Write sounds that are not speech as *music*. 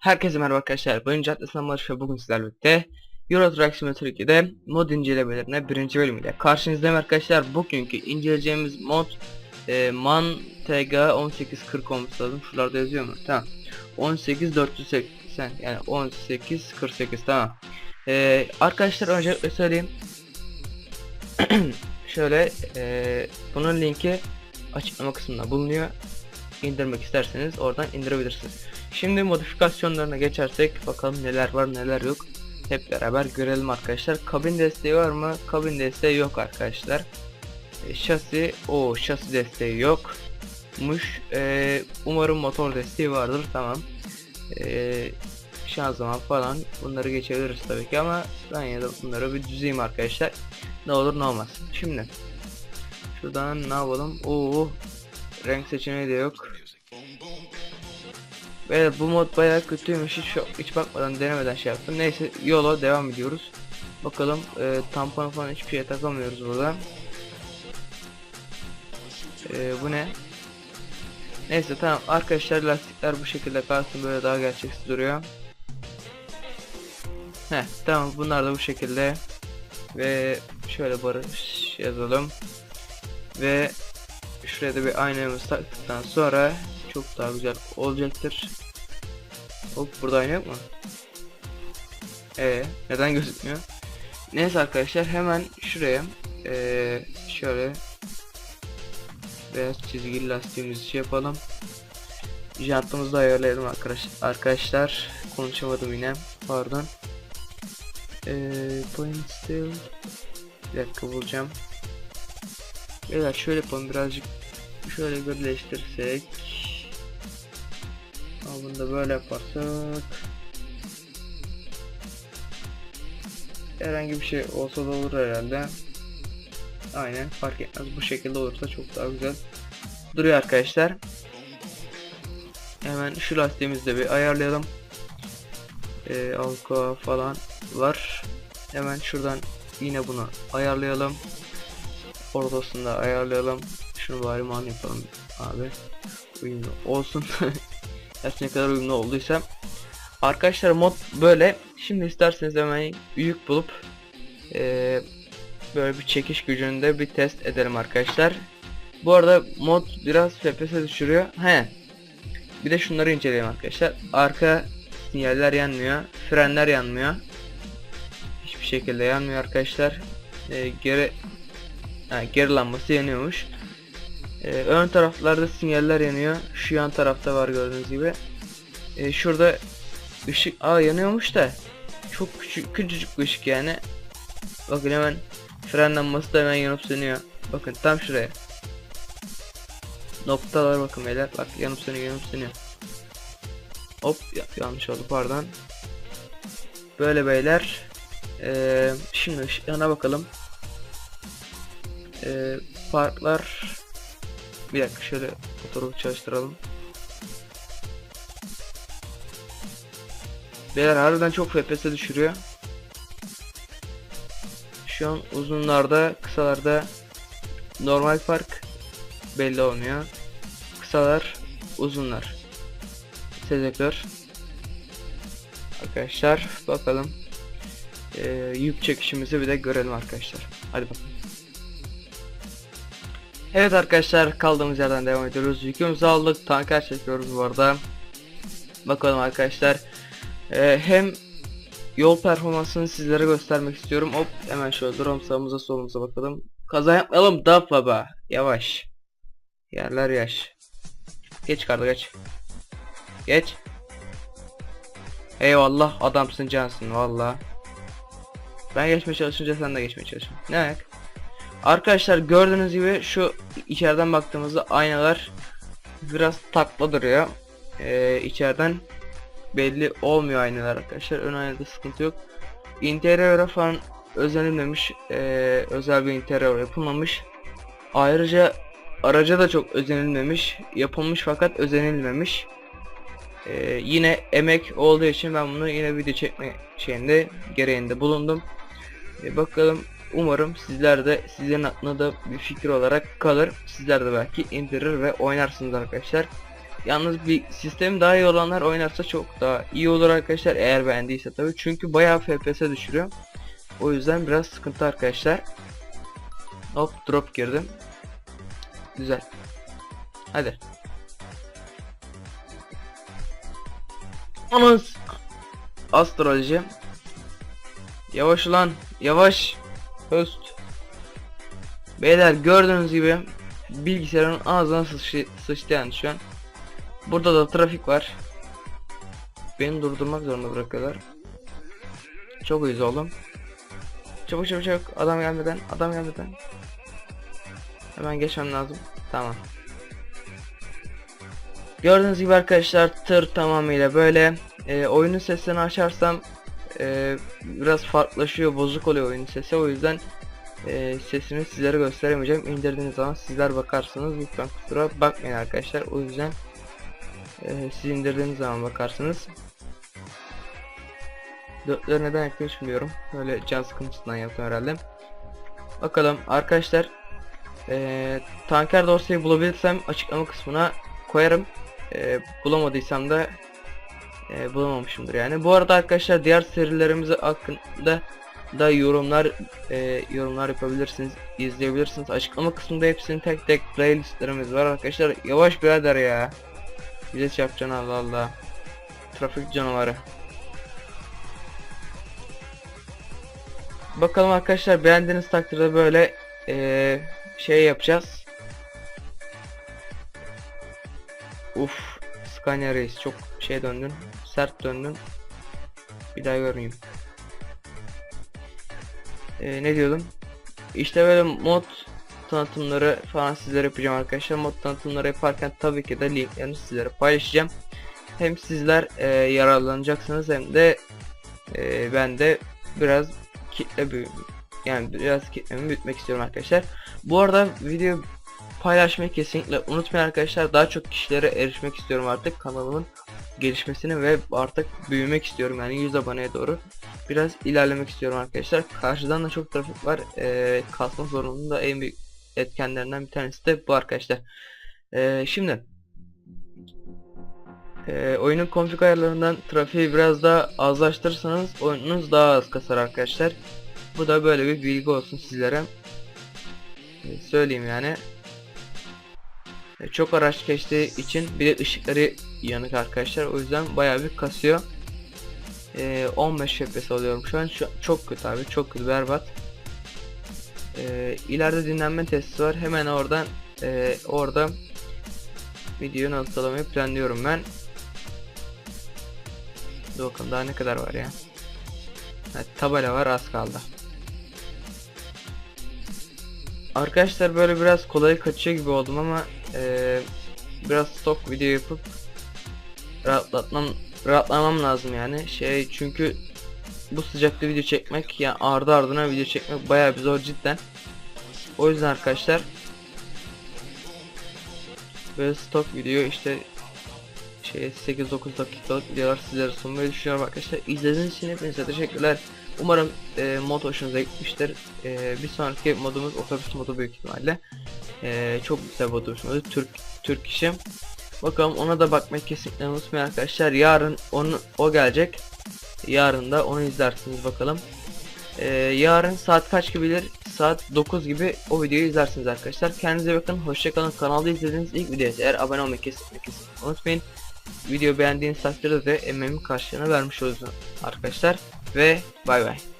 Herkese merhaba arkadaşlar. Ben Caddesi'nden Barış ve bugün sizlerle birlikte Euro Truck Simulator 2'de mod incelemelerine birinci bölümüyle karşınızdayım arkadaşlar. Bugünkü inceleyeceğimiz mod e, MAN TG 1840 olması lazım. Şuralarda yazıyor mu? Tamam. 18480 yani 1848 tamam. E, arkadaşlar öncelikle söyleyeyim. *clears throat* Şöyle e, bunun linki açıklama kısmında bulunuyor. İndirmek isterseniz oradan indirebilirsiniz. Şimdi modifikasyonlarına geçersek bakalım neler var neler yok. Hep beraber görelim arkadaşlar. Kabin desteği var mı? Kabin desteği yok arkadaşlar. E, şasi, o şasi desteği yokmuş. E, umarım motor desteği vardır. Tamam. E, şanzıman falan bunları geçebiliriz tabii ki ama ben ya da bunları bir düzeyim arkadaşlar. Ne olur ne olmaz. Şimdi şuradan ne yapalım? Oo renk seçeneği de yok. Ve bu mod bayağı kötüymüş hiç, hiç bakmadan denemeden şey yaptım. Neyse yola devam ediyoruz. Bakalım e, tampon falan hiçbir şeye takamıyoruz burada. E, bu ne? Neyse tamam arkadaşlar lastikler bu şekilde kalsın böyle daha gerçekçi duruyor. Heh tamam bunlar da bu şekilde. Ve şöyle barış yazalım. Ve şuraya da bir aynamızı taktıktan sonra çok daha güzel olacaktır. Hop burada ayna yok mu? Ee, neden gözükmüyor? Neyse arkadaşlar hemen şuraya ee, şöyle beyaz çizgili lastiğimizi şey yapalım. Jantımızı da ayarlayalım arkadaş arkadaşlar. Konuşamadım yine. Pardon. Ee, point still. Bir dakika bulacağım. Beyler şöyle yapalım birazcık şöyle birleştirsek. Ama bunu da böyle yaparsak. Herhangi bir şey olsa da olur herhalde. Aynen fark etmez. Bu şekilde olursa çok daha güzel duruyor arkadaşlar. Hemen şu lastiğimizi de bir ayarlayalım. Ee, alkoa falan var hemen şuradan yine bunu ayarlayalım. Ortasında ayarlayalım. Şunu bari man yapalım abi. Uyumlu olsun. *laughs* Gerçi ne kadar uyumlu olduysa Arkadaşlar mod böyle. Şimdi isterseniz hemen yük bulup ee, Böyle bir çekiş gücünde bir test edelim arkadaşlar. Bu arada mod biraz FPS düşürüyor. He. Bir de şunları inceleyelim arkadaşlar. Arka sinyaller yanmıyor. Frenler yanmıyor şekilde yanmıyor arkadaşlar ee, Geri ha, Geri lambası yanıyormuş ee, ön taraflarda sinyaller yanıyor. Şu yan tarafta var gördüğünüz gibi. Ee, şurada ışık aa yanıyormuş da çok küçük küçücük bir ışık yani. Bakın hemen fren lambası da hemen yanıp sönüyor. Bakın tam şuraya. Noktalar bakın beyler. Bak yanıp sönüyor yanıp sönüyor. Hop ya, yanlış oldu pardon. Böyle beyler. Ee, şimdi ışıklarına bakalım. Ee, farklar bir dakika şöyle fotoğrafı çalıştıralım. Beyler harbiden çok FPS düşürüyor. Şu an uzunlarda, kısalarda normal fark belli olmuyor. Kısalar, uzunlar. Selektör. Arkadaşlar bakalım. Ee, yük çekişimizi bir de görelim arkadaşlar. Hadi bakalım. Evet arkadaşlar kaldığımız yerden devam ediyoruz. Yükümüzü aldık. Tanker çekiyoruz bu arada. Bakalım arkadaşlar. Ee, hem yol performansını sizlere göstermek istiyorum. Hop hemen şöyle durum sağımıza solumuza bakalım. Kaza yapmayalım da baba. Yavaş. Yerler yaş. Geç kardı geç. Geç. Eyvallah adamsın cansın valla. Ben geçmeye çalışınca sen de geçmeye çalışın. Ne ayak? Arkadaşlar gördüğünüz gibi şu içeriden baktığımızda aynalar biraz takla duruyor. Ee, içeriden belli olmuyor aynalar arkadaşlar. Ön aynada sıkıntı yok. İnteriöre falan özenilmemiş. Ee, özel bir interior yapılmamış. Ayrıca araca da çok özenilmemiş. Yapılmış fakat özenilmemiş. Ee, yine emek olduğu için ben bunu yine video çekme şeyinde gereğinde bulundum. Ee, bakalım Umarım sizler de sizlerin aklına da bir fikir olarak kalır. Sizler de belki indirir ve oynarsınız arkadaşlar. Yalnız bir sistem daha iyi olanlar oynarsa çok daha iyi olur arkadaşlar eğer beğendiyse tabii. Çünkü bayağı FPS düşürüyor. O yüzden biraz sıkıntı arkadaşlar. Hop drop girdim. Güzel. Hadi. Anons. Astroloji. Yavaş ulan. Yavaş. Höst. Beyler gördüğünüz gibi bilgisayarın ağzına sıçtı, sıçtı yani şu an. Burada da trafik var. Beni durdurmak zorunda bırakıyorlar. Çok uyuz oğlum. Çabuk çabuk çabuk adam gelmeden adam gelmeden. Hemen geçmem lazım. Tamam. Gördüğünüz gibi arkadaşlar tır tamamıyla böyle. Ee, oyunun sesini açarsam e, biraz farklılaşıyor, bozuk oluyor oyunun sesi. O yüzden e, sesini sizlere gösteremeyeceğim. İndirdiğiniz zaman sizler bakarsınız. Lütfen kusura bakmayın arkadaşlar. O yüzden e, siz indirdiğiniz zaman bakarsınız. Dörtleri neden hiç bilmiyorum. Böyle can sıkıntısından yaptım herhalde. Bakalım arkadaşlar. E, tanker dosyayı bulabilirsem açıklama kısmına koyarım. E, bulamadıysam da e, bulamamışımdır yani. Bu arada arkadaşlar diğer serilerimiz hakkında da yorumlar e, yorumlar yapabilirsiniz, izleyebilirsiniz. Açıklama kısmında hepsinin tek tek playlistlerimiz var arkadaşlar. Yavaş birader ya. Bize çarpacaksın Allah Allah. Trafik canavarı. Bakalım arkadaşlar beğendiğiniz takdirde böyle e, şey yapacağız. Uf, Scania Reis çok şey döndün, sert döndün. Bir daha görmeyeyim. Ee, ne diyordum? İşte böyle mod tanıtımları falan sizlere yapacağım arkadaşlar. Mod tanıtımları yaparken tabii ki de linklerini sizlere paylaşacağım. Hem sizler e, yararlanacaksınız hem de e, ben de biraz kitle yani biraz kitlemi büyütmek istiyorum arkadaşlar. Bu arada video paylaşmayı kesinlikle unutmayın arkadaşlar. Daha çok kişilere erişmek istiyorum artık kanalımın gelişmesini ve artık büyümek istiyorum yani 100 aboneye doğru biraz ilerlemek istiyorum arkadaşlar. Karşıdan da çok trafik var. Ee, kasma sorununun da en büyük etkenlerinden bir tanesi de bu arkadaşlar. Ee, şimdi e, oyunun konfig ayarlarından trafiği biraz daha azlaştırırsanız oyununuz daha az kasar arkadaşlar. Bu da böyle bir bilgi olsun sizlere. Ee, söyleyeyim yani. Çok araç geçtiği için bir de ışıkları yanık arkadaşlar. O yüzden bayağı bir kasıyor. E, 15 FPS alıyorum şu an. Şu, çok kötü abi. Çok kötü berbat. E, ileride dinlenme testi var. Hemen oradan e, orada videoyu noktalamayı planlıyorum ben. Dur bakalım daha ne kadar var ya. Evet, tabela var az kaldı. Arkadaşlar böyle biraz kolay kaçıyor gibi oldum ama eee, biraz stok video yapıp rahatlatmam rahatlamam lazım yani şey çünkü bu sıcakta video çekmek ya yani ardı ardına video çekmek bayağı bir zor cidden. O yüzden arkadaşlar böyle stok video işte şey 8-9 dakikalık videolar sizlere sunmayı düşünüyorum arkadaşlar. İzlediğiniz için hepinize teşekkürler. Umarım e, mod hoşunuza gitmiştir. E, bir sonraki modumuz otobüs modu büyük ihtimalle. E, çok güzel bir otobüs modu. Türk Türk işi. Bakalım ona da bakmayı kesinlikle unutmayın arkadaşlar. Yarın onu o gelecek. Yarın da onu izlersiniz bakalım. E, yarın saat kaç gibi bilir? Saat 9 gibi o videoyu izlersiniz arkadaşlar. Kendinize bakın. Hoşçakalın. Kanalda izlediğiniz ilk video eğer abone olmayı kesinlikle, kesinlikle unutmayın. Video beğendiğiniz takdirde de emeğimin karşılığını vermiş olursunuz arkadaşlar. Ve, bye bye.